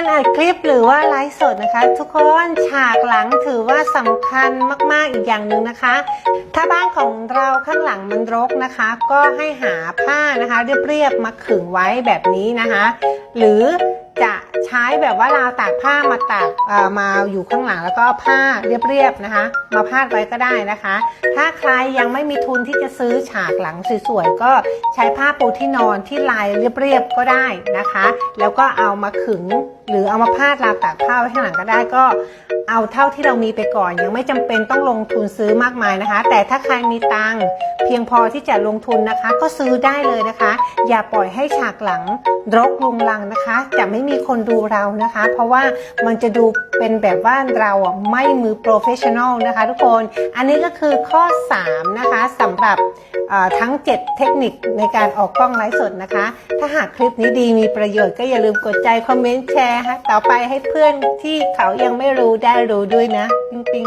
การอัดคลิปหรือว่าไลฟ์สดนะคะ ทุกคนฉากหลังถือว่าสำคัญมากๆอีกอย่างหนึ่งนะคะ ถ้าบ้านของเราข้างหลังมันรกนะคะ ก็ให้หาผ้านะคะ เรียบๆมาขึงไว้แบบนี้นะคะ หรือจะ ใช้แบบว่าราวตากผ้ามาตากเอ่อมาอยู่ข้างหลังแล้วก็ผ้าเรียบๆนะคะ มาพาดไว้ก็ได้นะคะ ถ้าใครยังไม่มีทุนที่จะซื้อฉากหลังสวยๆก็ใช้ผ้าปูที่นอนที่ลายเรียบๆก็ได้นะคะ แล้วก็เอามาขึงหรือเอามาพาดราวตากผ้าไว้ข้างหลังก็ได้ก็ เอาเท่าที่เรามีไปก่อน ยังไม่จำเป็นต้องลงทุนซื้อมากมายนะคะ แต่ถ้าใครมีตังเพียงพอที่จะลงทุนนะคะ ก็ซื้อได้เลยนะคะ อย่าปล่อยให้ฉากหลังรกลุงลังนะคะ จะไม่มีคนดูเรานะคะ เพราะว่ามันจะดูเป็นแบบว่าเราไม่มือโปรเฟชชั่นอลนะคะ ทุกคน อันนี้ก็คือข้อ 3 นะคะสำหรับ ทั้ง 7 เทคนิคในการออกกล้องไลฟ์สดนะคะ ถ้าหากคลิปนี้ดีมีประโยชน์ก็อย่าลืมกดใจ คอมเมนต์ แชร์ฮะต่อไปให้เพื่อนที่เขายังไม่รู้ได้รู้ด้วยนะ ปิ๊งปิ๊ง